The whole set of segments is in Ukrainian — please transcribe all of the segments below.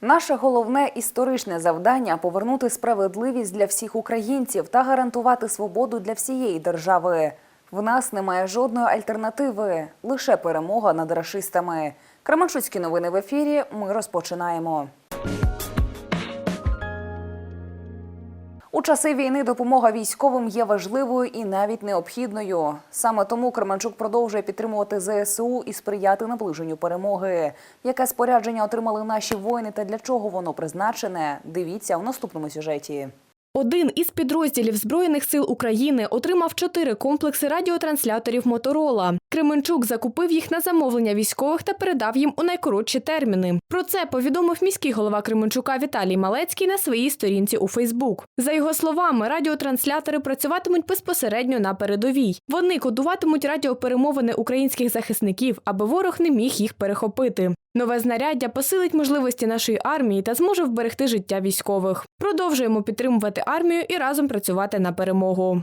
Наше головне історичне завдання повернути справедливість для всіх українців та гарантувати свободу для всієї держави. В нас немає жодної альтернативи, лише перемога над рашистами. Кременчуцькі новини в ефірі. Ми розпочинаємо. Часи війни допомога військовим є важливою і навіть необхідною. Саме тому Кременчук продовжує підтримувати ЗСУ і сприяти наближенню перемоги. Яке спорядження отримали наші воїни та для чого воно призначене? Дивіться у наступному сюжеті. Один із підрозділів Збройних сил України отримав чотири комплекси радіотрансляторів Моторола. Кременчук закупив їх на замовлення військових та передав їм у найкоротші терміни. Про це повідомив міський голова Кременчука Віталій Малецький на своїй сторінці у Фейсбук. За його словами, радіотранслятори працюватимуть безпосередньо на передовій. Вони кодуватимуть радіоперемовини українських захисників, аби ворог не міг їх перехопити. Нове знаряддя посилить можливості нашої армії та зможе вберегти життя військових. Продовжуємо підтримувати армію і разом працювати на перемогу.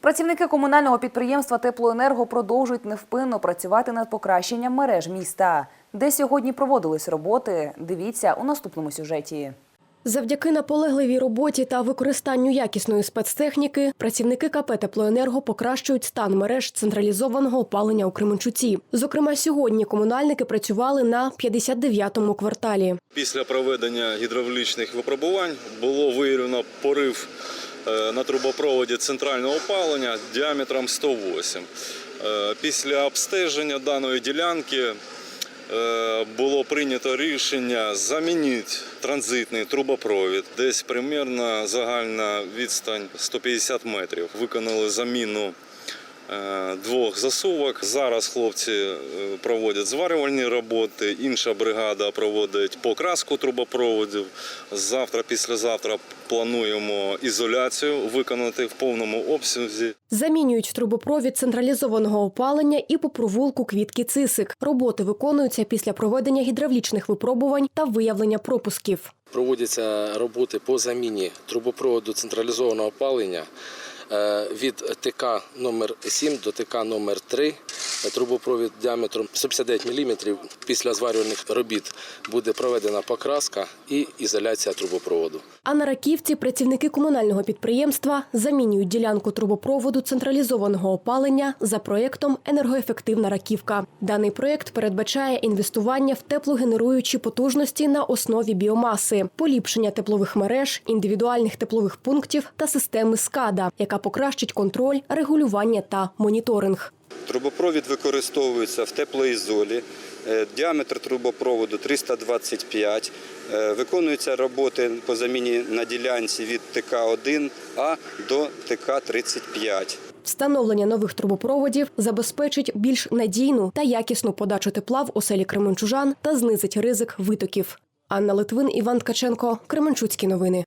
Працівники комунального підприємства Теплоенерго продовжують невпинно працювати над покращенням мереж міста. Де сьогодні проводились роботи? Дивіться у наступному сюжеті. Завдяки наполегливій роботі та використанню якісної спецтехніки працівники КП «Теплоенерго» покращують стан мереж централізованого опалення у Кременчуці. Зокрема, сьогодні комунальники працювали на 59-му кварталі. Після проведення гідравлічних випробувань було виявлено порив е, на трубопроводі центрального опалення діаметром 108. Е, Після обстеження даної ділянки було прийнято рішення замінити транзитний трубопровід. Десь примерно загальна відстань 150 метрів. Виконали заміну е, двох засувок. Зараз хлопці е, проводять зварювальні роботи, інша бригада проводить покраску трубопроводів. Завтра, післязавтра плануємо ізоляцію виконати в повному обсязі. Замінюють трубопровід централізованого опалення і по провулку квітки цисик. Роботи виконуються після проведення гідравлічних випробувань та виявлення пропусків. Проводяться роботи по заміні трубопроводу централізованого опалення е, від ТК номер 7 до ТК номер 3 Трубопровід діаметром 159 мм. Після зварювальних робіт буде проведена покраска і ізоляція трубопроводу. А на раківці працівники комунального підприємства замінюють ділянку трубопроводу централізованого опалення за проєктом Енергоефективна раківка. Даний проєкт передбачає інвестування в теплогенеруючі потужності на основі біомаси, поліпшення теплових мереж, індивідуальних теплових пунктів та системи СКАДА, яка покращить контроль, регулювання та моніторинг. Трубопровід використовується в теплоізолі. Е, Діаметр трубопроводу 325. Е, Виконуються роботи по заміні на ділянці від ТК-1А до ТК-35. Встановлення нових трубопроводів забезпечить більш надійну та якісну подачу тепла в оселі Кременчужан та знизить ризик витоків. Анна Литвин, Іван Ткаченко, Кременчуцькі новини.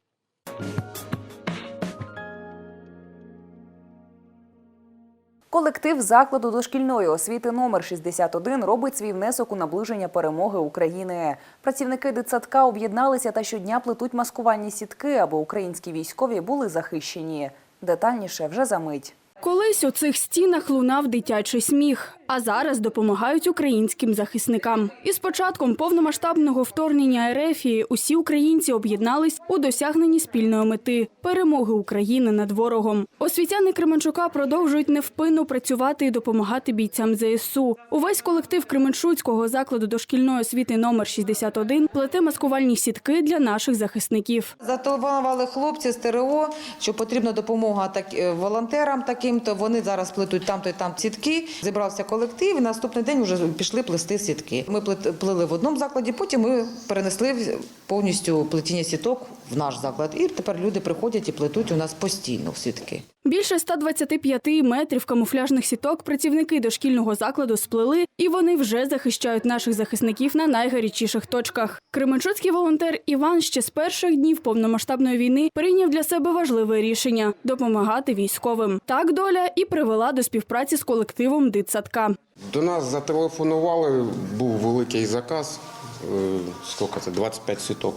Колектив закладу дошкільної освіти номер 61 робить свій внесок у наближення перемоги України. Працівники дитсадка об'єдналися та щодня плетуть маскувальні сітки, аби українські військові були захищені. Детальніше вже за мить. Колись у цих стінах лунав дитячий сміх, а зараз допомагають українським захисникам. Із початком повномасштабного вторгнення Ерефії усі українці об'єднались у досягненні спільної мети перемоги України над ворогом. Освітяни Кременчука продовжують невпинно працювати і допомагати бійцям ЗСУ. Увесь колектив Кременчуцького закладу дошкільної освіти номер 61 плете маскувальні сітки для наших захисників. Зателефонували хлопці з ТРО, що потрібна допомога так, е, волонтерам таким, то вони зараз плетуть там-то і там сітки. Зібрався колектив, і наступний день вже пішли плести сітки. Ми плели в одному закладі, потім ми перенесли повністю плетіння сіток в наш заклад. І тепер люди приходять і плетуть у нас постійно сітки. Більше 125 метрів камуфляжних сіток працівники дошкільного закладу сплели, і вони вже захищають наших захисників на найгарячіших точках. Кременчуцький волонтер Іван ще з перших днів повномасштабної війни прийняв для себе важливе рішення допомагати військовим. Так доля і привела до співпраці з колективом дитсадка. До нас зателефонували, був великий заказ, е, скільки це, 25 сіток.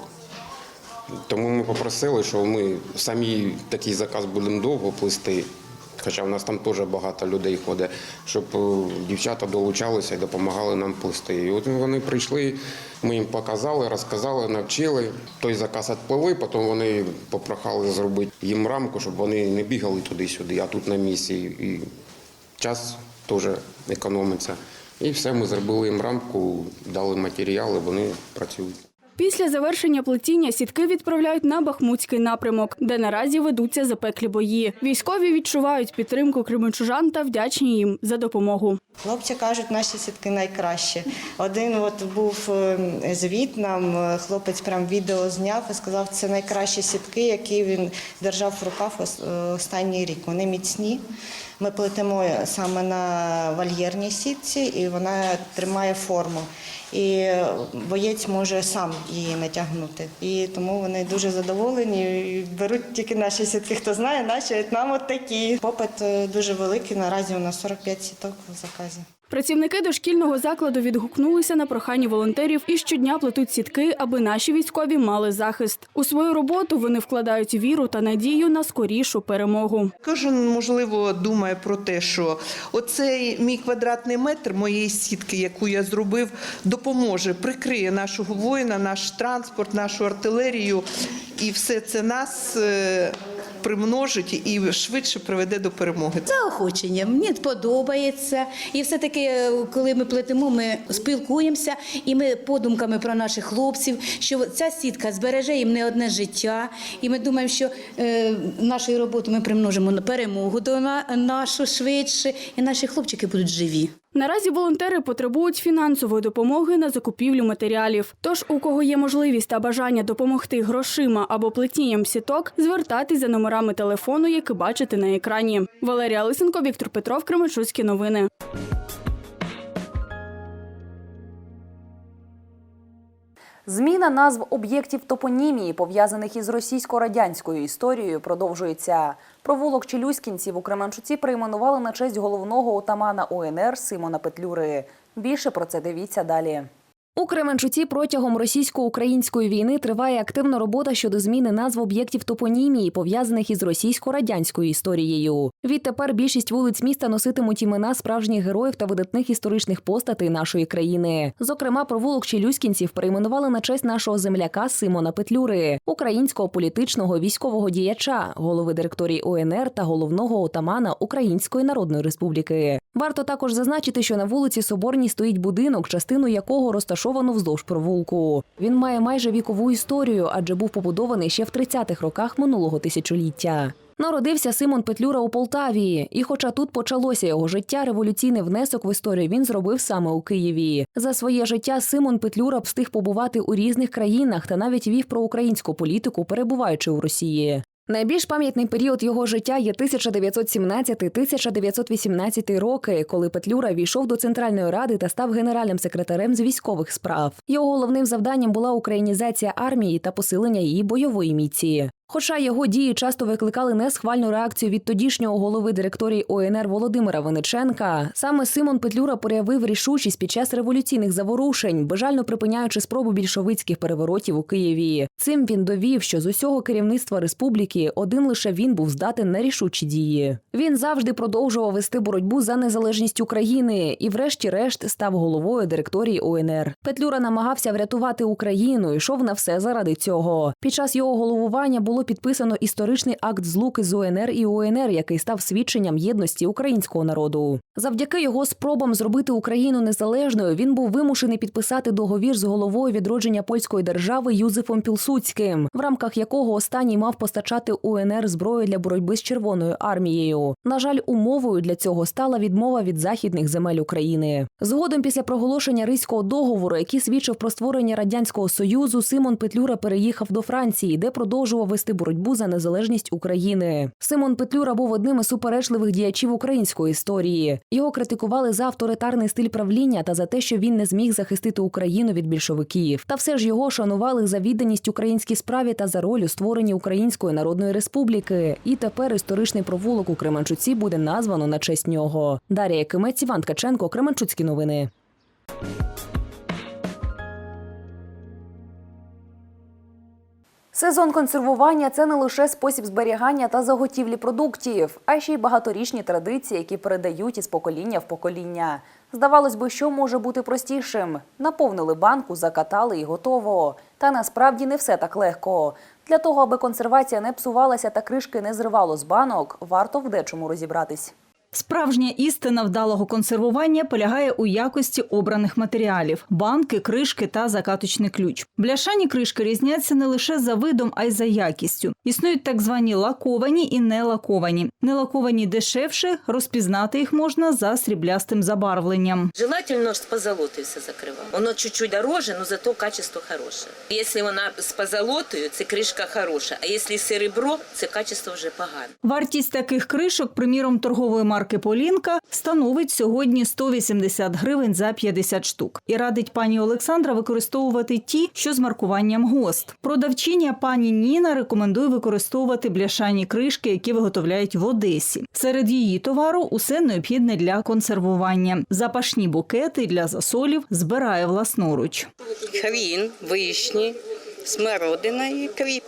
Тому ми попросили, що ми самі такий заказ будемо довго плести. хоча в нас там теж багато людей ходить, щоб е, дівчата долучалися і допомагали нам плести. І от вони прийшли, ми їм показали, розказали, навчили. Той заказ відпливли, потім вони попрохали зробити їм рамку, щоб вони не бігали туди-сюди, а тут на місці. І час теж економиться. І все, ми зробили їм рамку, дали матеріали, вони працюють. Після завершення плетіння сітки відправляють на Бахмутський напрямок, де наразі ведуться запеклі бої. Військові відчувають підтримку кременчужан та вдячні їм за допомогу. Хлопці кажуть, наші сітки найкращі. Один от був е, звіт, нам е, хлопець прям відео зняв і сказав, це найкращі сітки, які він держав в руках е, останній рік. Вони міцні. Ми плетемо саме на вольєрній сітці, і вона тримає форму. І боєць може сам її натягнути. І тому вони дуже задоволені. і Беруть тільки наші сітки. Хто знає, наші нам от такі. Попит е, дуже великий. Наразі у нас 45 сіток в заказі. Працівники дошкільного закладу відгукнулися на прохання волонтерів і щодня плетуть сітки, аби наші військові мали захист. У свою роботу вони вкладають віру та надію на скорішу перемогу. Кожен, можливо, думає про те, що оцей мій квадратний метр моєї сітки, яку я зробив, допоможе, прикриє нашого воїна, наш транспорт, нашу артилерію, і все це нас е, примножить і швидше приведе до перемоги. заохочення. Мені подобається. І все-таки, е, коли ми плетемо, ми спілкуємося, і ми подумками про наших хлопців, що ця сітка збереже їм не одне життя. І ми думаємо, що е, нашою роботою ми примножимо на перемогу до на, нашу швидше, і наші хлопчики будуть живі. Наразі волонтери потребують фінансової допомоги на закупівлю матеріалів. Тож, у кого є можливість та бажання допомогти грошима або плетінням сіток, звертайтесь за номерами телефону, які бачите на екрані. Валерія Лисенко, Віктор Петров, Кременчуцькі новини. Зміна назв об'єктів топонімії, пов'язаних із російсько-радянською історією, продовжується. Провулок Челюськінців у Кременчуці перейменували на честь головного отамана УНР Симона Петлюри. Більше про це дивіться далі. У Кременчуці протягом російсько-української війни триває активна робота щодо зміни назв об'єктів топонімії, пов'язаних із російсько-радянською історією. Відтепер більшість вулиць міста носитимуть імена справжніх героїв та видатних історичних постатей нашої країни. Зокрема, провулок Челюскінців перейменували на честь нашого земляка Симона Петлюри, українського політичного військового діяча, голови директорії ОНР та головного отамана Української Народної Республіки. Варто також зазначити, що на вулиці Соборній стоїть будинок, частину якого розташовано вздовж провулку. Він має майже вікову історію, адже був побудований ще в 30-х роках минулого тисячоліття. Народився Симон Петлюра у Полтаві, і хоча тут почалося його життя, революційний внесок в історію він зробив саме у Києві. За своє життя Симон Петлюра встиг побувати у різних країнах та навіть вів про українську політику, перебуваючи у Росії. Найбільш пам'ятний період його життя є 1917-1918 роки, коли Петлюра війшов до Центральної ради та став генеральним секретарем з військових справ. Його головним завданням була українізація армії та посилення її бойової міці. Хоча його дії часто викликали несхвальну реакцію від тодішнього голови директорії ОНР Володимира Виниченка, саме Симон Петлюра проявив рішучість під час революційних заворушень, бажально припиняючи спробу більшовицьких переворотів у Києві. Цим він довів, що з усього керівництва республіки один лише він був здатен на рішучі дії. Він завжди продовжував вести боротьбу за незалежність України і, врешті-решт, став головою директорії ОНР. Петлюра намагався врятувати Україну, йшов на все заради цього. Під час його головування було підписано історичний акт злуки з УНР і УНР, який став свідченням єдності українського народу. Завдяки його спробам зробити Україну незалежною, він був вимушений підписати договір з головою відродження польської держави Юзефом Пілсуцьким, в рамках якого останній мав постачати УНР зброю для боротьби з Червоною армією. На жаль, умовою для цього стала відмова від західних земель України. Згодом, після проголошення Ризького договору, який свідчив про створення радянського союзу, Симон Петлюра переїхав до Франції, де продовжував вести боротьбу за незалежність України. Симон Петлюра був одним із суперечливих діячів української історії. Його критикували за авторитарний стиль правління та за те, що він не зміг захистити Україну від більшовиків. Та все ж його шанували за відданість українській справі та за роль у створенні Української Народної Республіки. І тепер історичний провулок у Кременчуці буде названо на честь нього. Дар'я Якимець, Іван Ткаченко, Кременчуцькі новини. Сезон консервування це не лише спосіб зберігання та заготівлі продуктів, а ще й багаторічні традиції, які передають із покоління в покоління. Здавалось би, що може бути простішим: наповнили банку, закатали і готово. Та насправді не все так легко. Для того, аби консервація не псувалася та кришки не зривало з банок, варто в дечому розібратись. Справжня істина вдалого консервування полягає у якості обраних матеріалів: банки, кришки та закаточний ключ. Бляшані кришки різняться не лише за видом, а й за якістю. Існують так звані лаковані і нелаковані. Нелаковані дешевше, розпізнати їх можна за сріблястим забарвленням. Желательно с позолотой все закрывать. Оно чуть-чуть дороже, но зато качество хорошее. Если вона з позолотою, це кришка хороша, а якщо серебро, це качество вже погане. Вартість таких кришок, приміром торгової марки Полінка, становить сьогодні 180 гривень за 50 штук. І радить пані Олександра використовувати ті, що з маркуванням ГОСТ. Продавчиня пані Ніна рекомендує використовувати бляшані кришки, які виготовляють в Одесі. Серед її товару усе необхідне для консервування. Запашні букети для засолів збирає власноруч. Хрін, вишні, смородина і кріп.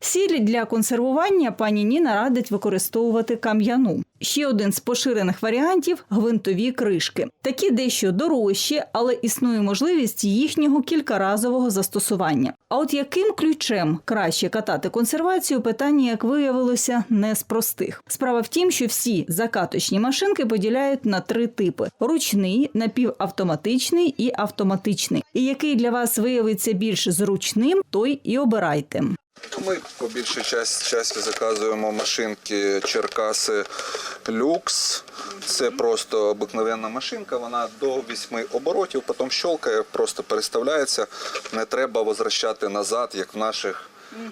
Сіль для консервування пані Ніна радить використовувати кам'яну. Ще один з поширених варіантів гвинтові кришки. Такі дещо дорожчі, але існує можливість їхнього кількаразового застосування. А от яким ключем краще катати консервацію, питання, як виявилося, не з простих. Справа в тім, що всі закаточні машинки поділяють на три типи: ручний, напівавтоматичний і автоматичний. І який для вас виявиться більш зручним, той і обирайте. Ми по більшій часті, часті заказуємо машинки Черкаси Люкс. Це просто обикновенна машинка, вона до 8 оборотів, потім щелкає, просто переставляється. Не треба возвращати назад, як в наших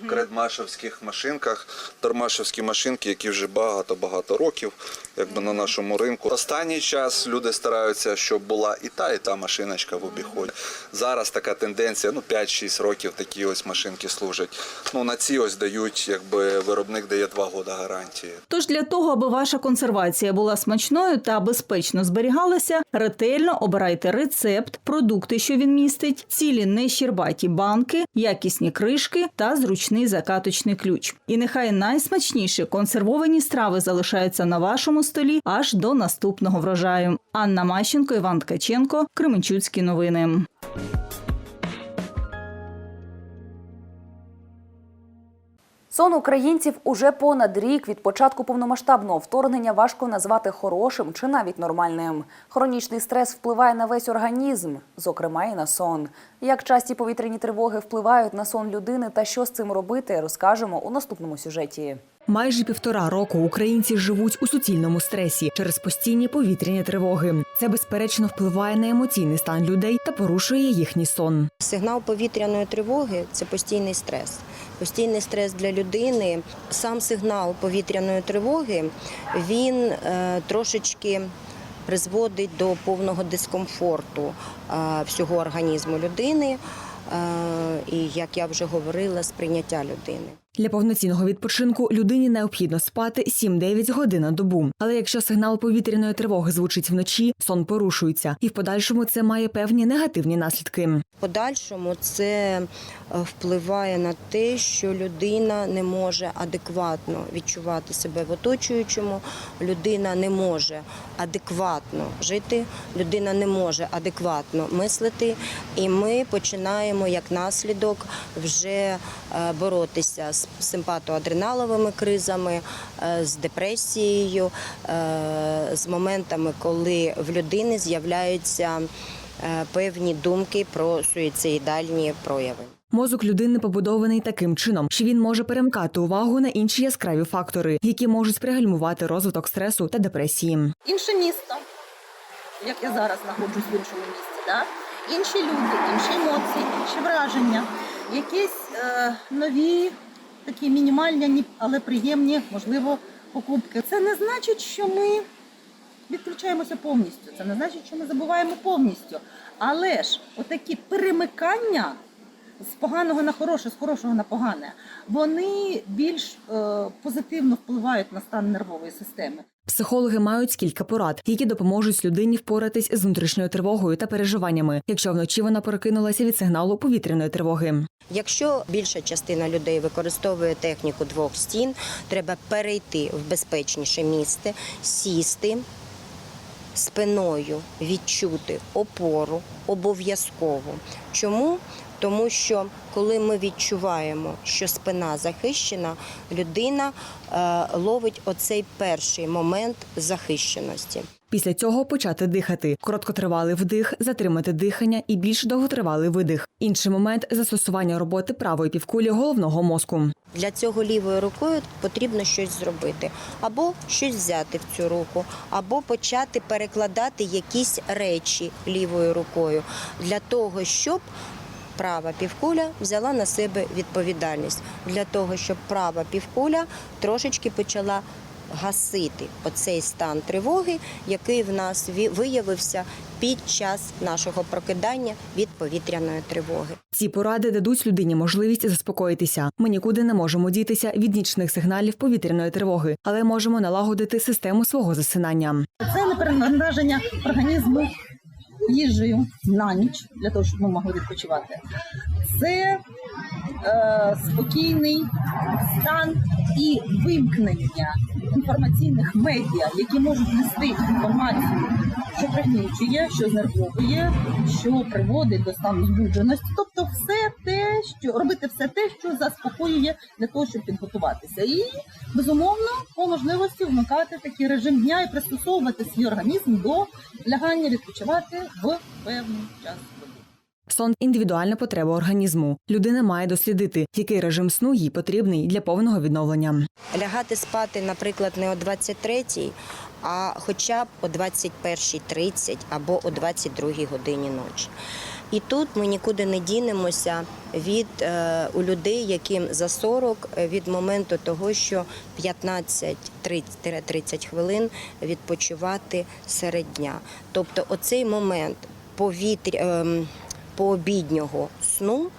кредмашевських машинках. Тормашевські машинки, які вже багато-багато років якби на нашому ринку. Останній час люди стараються, щоб була і та, і та машиночка в обіході. Зараз така тенденція, ну 5-6 років такі ось машинки служать. Ну на ці ось дають, якби виробник дає 2 роки гарантії. Тож для того, аби ваша консервація була смачною та безпечно зберігалася, ретельно обирайте рецепт, продукти, що він містить, цілі нещербаті банки, якісні кришки та зручний закаточний ключ. І нехай найсмачніші консервовані страви залишаються на вашому столі аж до наступного врожаю. Анна Мащенко, Іван Ткаченко, Кременчуцькі новини. Сон українців уже понад рік від початку повномасштабного вторгнення важко назвати хорошим чи навіть нормальним. Хронічний стрес впливає на весь організм, зокрема і на сон. Як часті повітряні тривоги впливають на сон людини та що з цим робити, розкажемо у наступному сюжеті. Майже півтора року українці живуть у суцільному стресі через постійні повітряні тривоги. Це безперечно впливає на емоційний стан людей та порушує їхній сон. Сигнал повітряної тривоги це постійний стрес. Постійний стрес для людини. Сам сигнал повітряної тривоги він е, трошечки призводить до повного дискомфорту е, всього організму людини. е, І як я вже говорила, сприйняття людини. Для повноцінного відпочинку людині необхідно спати 7-9 годин на добу. Але якщо сигнал повітряної тривоги звучить вночі, сон порушується, і в подальшому це має певні негативні наслідки. В подальшому це е, впливає на те, що людина не може адекватно відчувати себе в оточуючому, людина не може адекватно жити, людина не може адекватно мислити, і ми починаємо як наслідок вже е, боротися з симпатоадреналовими кризами, е, з депресією, е, з моментами, коли в людини з'являються е, певні думки про суїцидальні прояви. Мозок людини побудований таким чином, що він може перемкати увагу на інші яскраві фактори, які можуть пригальмувати розвиток стресу та депресії. інше місто, як я зараз знаходжусь в іншому місті, да? інші люди, інші емоції, інші враження, якісь е, нові, такі мінімальні, але приємні, можливо, покупки. Це не значить, що ми відключаємося повністю. Це не значить, що ми забуваємо повністю. Але ж отакі перемикання з поганого на хороше, з хорошого на погане, вони більш е, позитивно впливають на стан нервової системи. Психологи мають кілька порад, які допоможуть людині впоратись з внутрішньою тривогою та переживаннями, якщо вночі вона прокинулася від сигналу повітряної тривоги. Якщо більша частина людей використовує техніку двох стін, треба перейти в безпечніше місце, сісти спиною, відчути опору обов'язково. Чому? Тому що коли ми відчуваємо, що спина захищена, людина е, ловить оцей перший момент захищеності. Після цього почати дихати. Короткотривалий вдих, затримати дихання і більш довготривалий видих. Інший момент застосування роботи правої півкулі головного мозку. Для цього лівою рукою потрібно щось зробити, або щось взяти в цю руку, або почати перекладати якісь речі лівою рукою для того, щоб права півкуля взяла на себе відповідальність, для того, щоб права півкуля трошечки почала гасити оцей стан тривоги, який в нас ві- виявився під час нашого прокидання від повітряної тривоги. Ці поради дадуть людині можливість заспокоїтися. Ми нікуди не можемо дітися від нічних сигналів повітряної тривоги, але можемо налагодити систему свого засинання. Це не перенавантаження організму їжею на ніч для того, щоб ми могли відпочивати. Це е, спокійний стан і вимкнення інформаційних медіа, які можуть нести інформацію, що пригнічує, що знервовує, що приводить до стану збудженості. Тобто, все те, що робити все те, що заспокоює для того, щоб підготуватися, і безумовно по можливості вмикати такий режим дня і пристосовувати свій організм до лягання відпочивати в певний час. Сон індивідуальна потреба організму. Людина має дослідити, який режим сну їй потрібний для повного відновлення. Лягати спати, наприклад, не о 23-й, а хоча б о 21.30 або о 22 годині ночі. І тут ми нікуди не дінемося від е, у людей, яким за 40, е, від моменту того, що 15-30 хвилин відпочивати серед дня. Тобто, оцей момент повітря ем, пообіднього сну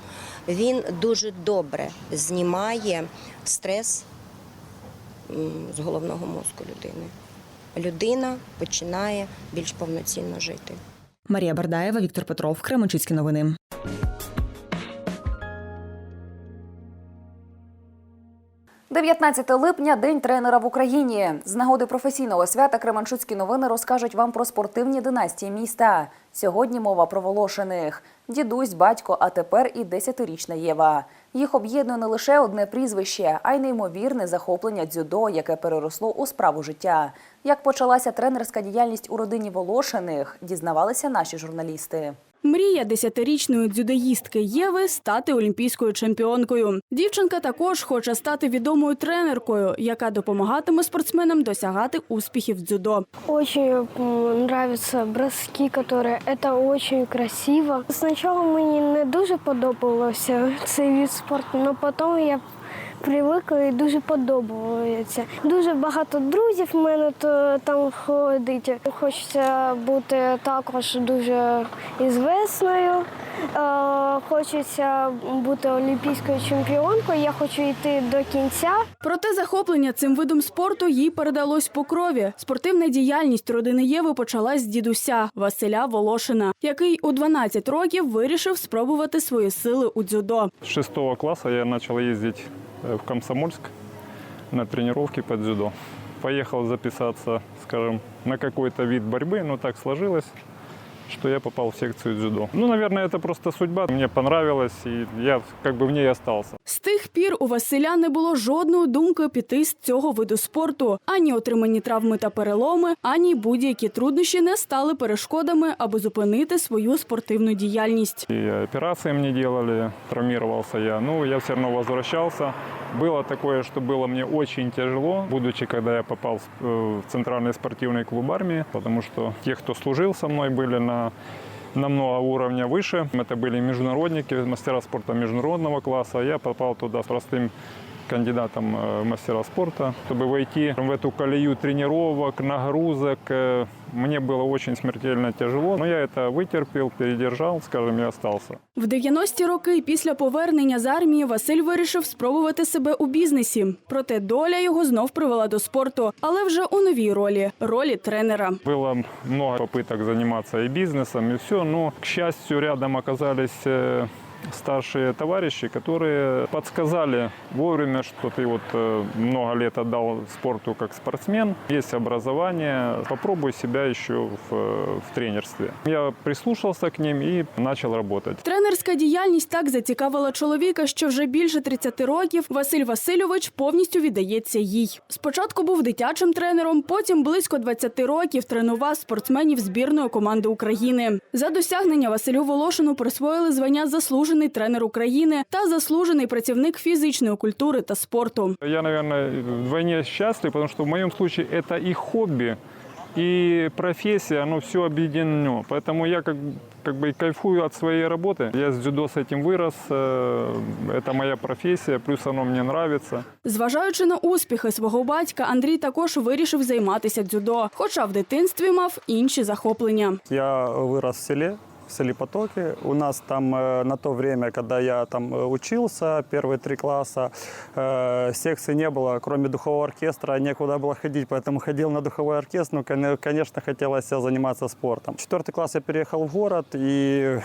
він дуже добре знімає стрес з головного мозку людини. Людина починає більш повноцінно жити. Марія Бардаєва, Віктор Петров, Кременчуцькі новини. – 19 липня – День тренера в Україні. З нагоди професійного свята Кременчуцькі новини розкажуть вам про спортивні династії міста. Сьогодні мова про Волошиних. Дідусь, батько, а тепер і 10-річна Єва. Їх об'єднує не лише одне прізвище, а й неймовірне захоплення дзюдо, яке переросло у справу життя. Як почалася тренерська діяльність у родині Волошиних, дізнавалися наші журналісти. Мрія десятирічної дзюдоїстки Єви стати олімпійською чемпіонкою. Дівчинка також хоче стати відомою тренеркою, яка допомагатиме спортсменам досягати успіхів в дзюдо. М, нравятся броски, которые это очень красиво. Спочатку мені не дуже подобався цей від спорту, але потім я привикла і дуже подобається. Дуже багато друзів в мене то там ходить. Хочеться бути також дуже ізвісною. Е, Хочеться бути олімпійською чемпіонкою. Я хочу йти до кінця. Проте захоплення цим видом спорту їй передалось по крові. Спортивна діяльність родини Єви почалась з дідуся Василя Волошина, який у 12 років вирішив спробувати свої сили у дзюдо. С шестого класса я начал ездить э, в Комсомольск на тренировки по дзюдо. Поехал записаться, скажем, на какой-то вид борьбы, но так сложилось, что я попал в секцию дзюдо. Ну, наверное, это просто судьба. Мне понравилось, и я как бы в ней остался. З тих пір у Василя не було жодної думки піти з цього виду спорту. Ані отримані травми та переломи, ані будь-які труднощі не стали перешкодами, аби зупинити свою спортивну діяльність. И операции мне делали, травмировался я. Ну, я все равно возвращался. Было такое, что было мне очень тяжело, будучи, когда я попал в э, в Центральный спортивный клуб армии, потому что те, кто служил со мной, были на намного уровня выше. Это были международники, мастера спорта международного класса. а Я попал туда с простым кандидатом э, в мастера спорта. Чтобы войти в эту колею тренировок, нагрузок, э, мне было очень смертельно тяжело. Но я это вытерпел, передержал, скажем, и остался. В 90-ті роки після повернення з армії Василь вирішив спробувати себе у бізнесі. Проте доля його знов привела до спорту, але вже у новій ролі ролі тренера. Было много попыток заниматься и бизнесом, и все, но, к счастью, рядом оказались э, старшие товарищи, которые подсказали вовремя, что ты вот э, много лет отдал спорту как спортсмен, есть образование, попробуй себя еще в, э, в тренерстве. Я прислушался к ним и начал работать. Тренерська діяльність так зацікавила чоловіка, що вже більше 30 років Василь Васильович повністю віддається їй. Спочатку був дитячим тренером, потім близько 20 років тренував спортсменів збірної команди України. За досягнення Василю Волошину присвоїли звання заслужений тренер України та заслужений працівник фізичної культури та спорту. Я, наверное, вдвойне счастлив, потому что в моем случае это и хобби, и профессия, оно все объединено. Поэтому я как, как бы и кайфую от своей работы. Я с дзюдо с этим вырос, э, это моя профессия, плюс оно мне нравится. Зважаючи на успіхи свого батька, Андрій також вирішив займатися дзюдо, хоча в дитинстві мав інші захоплення. Я вырос в селе, в селе Потоки. У нас там э, на то время, когда я там э, учился, первые три класса, э, секций не было, кроме духового оркестра, некуда было ходить, поэтому ходил на духовой оркестр, ну, коне- конечно, хотелось заниматься спортом. Четвертый класс я переехал в город, и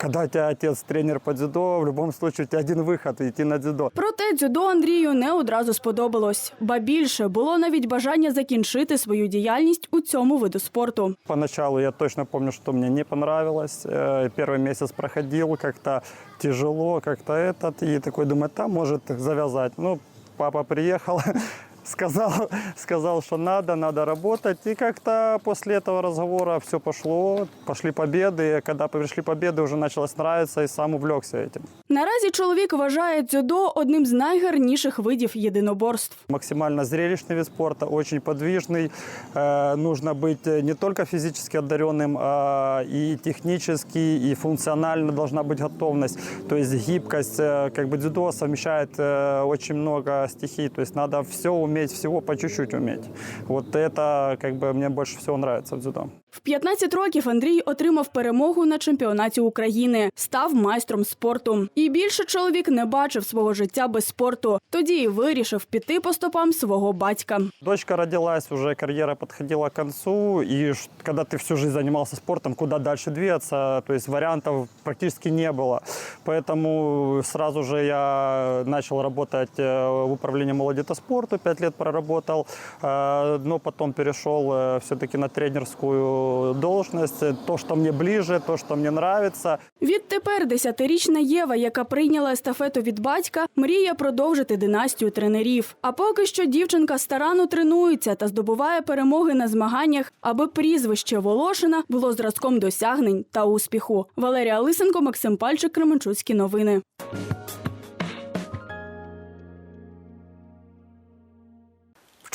когда у тебя отец тренер по дзюдо, в любом случае у тебя один выход – идти на дзюдо. Проте дзюдо Андрію не одразу сподобалось. Ба більше було навіть бажання закінчити свою діяльність у цьому виду спорту. Поначалу я точно помню, что мне не понравилось. Э, Первый месяц проходил как-то тяжело, как-то этот. И такой думаю, там может завязать. Ну, папа приехал, сказал, сказал, что надо, надо работать. И как-то после этого разговора все пошло, пошли победы. Когда пришли победы, уже началось нравиться и сам увлекся этим. Наразі чоловік вважає дзюдо одним з найгарніших видів єдиноборств. Максимально зрелищный вид спорта, очень подвижный. Э, нужно быть не только физически одаренным, а и технически, и функционально должна быть готовность. То есть гибкость, э, как бы дзюдо совмещает э, очень много стихий. То есть надо все уметь, всего по чуть-чуть уметь. Вот это как бы мне больше всего нравится в дзюдо. В 15 років Андрій отримав перемогу на чемпіонаті України, став майстром спорту. І більше чоловік не бачив свого життя без спорту. Тоді й вирішив піти по стопам свого батька. Дочка родилась, уже карьера подходила к концу, и ш- когда ты всю жизнь занимался спортом, куда дальше двигаться, то есть вариантов практически не было. Поэтому сразу же я начал работать э, в управлении молодежи спорту, пять лет проработал, э, но потом перешел все-таки на тренерскую должность, то, что мне ближе, то, что мне нравится. Відтепер десятирічна Єва, яка прийняла естафету від батька, мріє продовжити династію тренерів. А поки що дівчинка старанно тренується та здобуває перемоги на змаганнях, аби прізвище Волошина було зразком досягнень та успіху. Валерія Лисенко, Максим Пальчик, Кременчуцькі новини.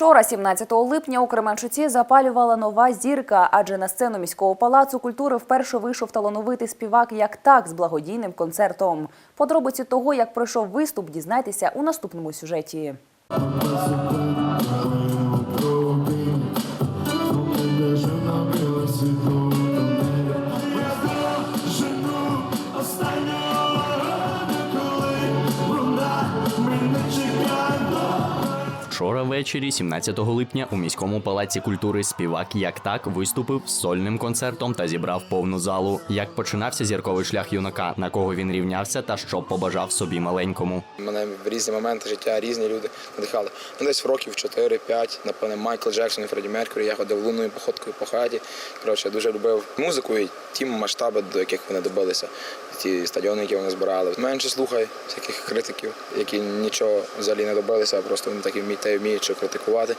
Вчора, 17 липня, у Кременчуці запалювала нова зірка, адже на сцену міського палацу культури вперше вийшов талановитий співак як так з благодійним концертом. Подробиці того, як пройшов виступ, дізнайтеся у наступному сюжеті. Вчора ввечері, 17 липня, у міському палаці культури співак як так виступив з сольним концертом та зібрав повну залу. Як починався зірковий шлях юнака, на кого він рівнявся та що побажав собі маленькому. Мене в різні моменти життя різні люди надихали. Ну, десь в років 4-5, напевне, Майкл Джексон і Фредді Меркурі. Я ходив лунною походкою по хаті. Коротше, я дуже любив музику і ті масштаби, до яких вони добилися. Ті стадіони, які вони збирали. Менше слухай всяких критиків, які нічого взагалі не добилися, а просто вони такі вміють, та вміють що критикувати.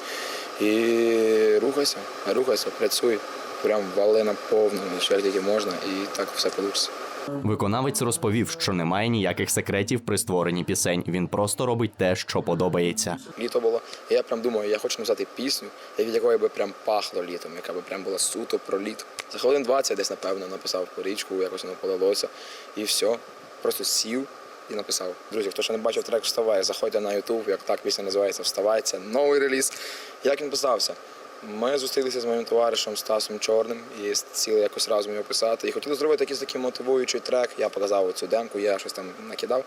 І рухайся, рухайся, працюй. Прям вали на повну, що тільки можна, і так все вийде. Виконавець розповів, що немає ніяких секретів при створенні пісень. Він просто робить те, що подобається. Літо було. Я прям думаю, я хочу написати пісню, від якої би прям пахло літом, яка би прям була суто про літо. За хвилин 20 я десь, напевно, написав по річку, якось воно полилося. І все. Просто сів, і написав: друзі, хто ще не бачив трек Вставай, заходьте на YouTube, як так пісня називається Вставай, новий реліз. Як він писався? Ми зустрілися з моїм товаришем Стасом Чорним і сіли якось разом його писати. І хотіли зробити якийсь такий мотивуючий трек. Я показав цю демку, я щось там накидав.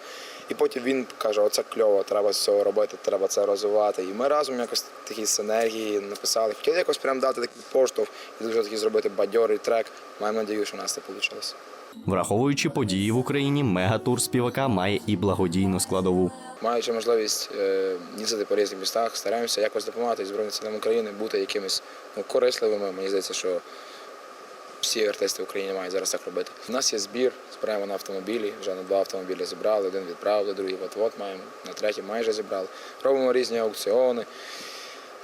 І потім він каже: оце кльово, треба з цього робити, треба це розвивати. І ми разом якось такі синергії написали. Хотіли якось прям дати такий поштовх і дуже такий зробити бадьорий трек. Маємо надію, що у нас це вийшло. Враховуючи події в Україні, мегатур співака має і благодійну складову. Маючи можливість е, їздити по різних містах, стараємося якось допомагати Збройним силам України, бути якимись ну, корисливими. Мені здається, що всі артисти в Україні мають зараз так робити. У нас є збір, збираємо на автомобілі, вже на два автомобілі зібрали, один відправили, другий от-от маємо, на третій майже зібрали. Робимо різні аукціони,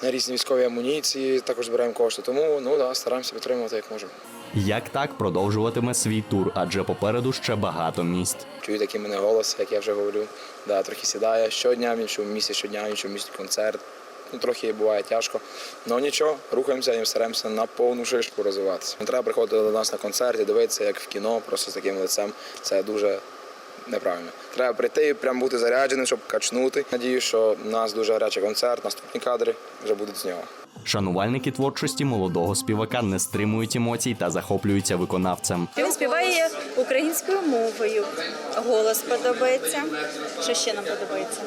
на різні військові амуніції, також збираємо кошти. Тому ну, да, стараємося підтримувати як можемо. Як так продовжуватиме свій тур, адже попереду ще багато місць. Чую такий мене голос, як я вже говорю. Да, трохи сідає щодня, в іншому щодня, в іншому місці концерт. Ну, трохи буває тяжко. Ну нічого, рухаємося і стараємося на повну шишку розвиватися. Не треба приходити до нас на концерті, дивитися, як в кіно, просто з таким лицем. Це дуже неправильно. Треба прийти і прям бути зарядженим, щоб качнути. Надію, що у нас дуже гарячий концерт, наступні кадри вже будуть з нього. Шанувальники творчості молодого співака не стримують емоцій та захоплюються виконавцем. Він співає українською мовою. Голос подобається. Що ще нам подобається?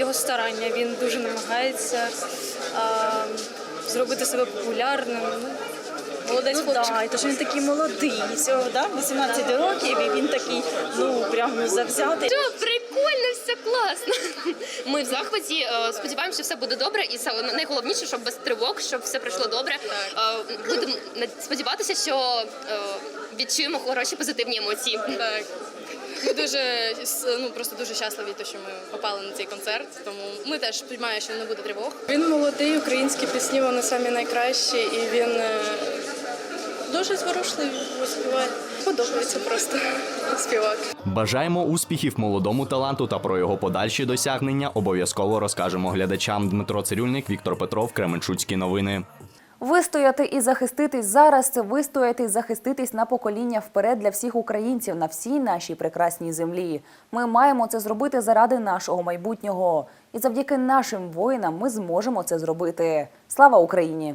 Його старання. Він дуже намагається зробити себе популярним. Ну, Молодець Ну, хлопчик. да, і то ж він такий молодий. Всього, да? 18 років, і він такий, ну, прям завзятий. Що, прикольно, все класно. Ми в захваті. е, Сподіваємося, що все буде добре, і саме найголовніше, щоб без тривог, щоб все пройшло добре. Е, Будемо сподіватися, що е, відчуємо хороші позитивні емоції. Так. Ми дуже ну просто дуже щасливі, те, що ми попали на цей концерт. Тому ми теж сподіваємося, що не буде тривог. Він молодий, українські пісні вони самі найкращі, і він дуже зворушливий співає. Подобається просто співак. Бажаємо успіхів молодому таланту та про його подальші досягнення обов'язково розкажемо глядачам. Дмитро Цирюльник, Віктор Петров, Кременчуцькі новини. Вистояти і захиститись зараз це вистояти і захиститись на покоління вперед для всіх українців на всій нашій прекрасній землі. Ми маємо це зробити заради нашого майбутнього. І завдяки нашим воїнам ми зможемо це зробити. Слава Україні!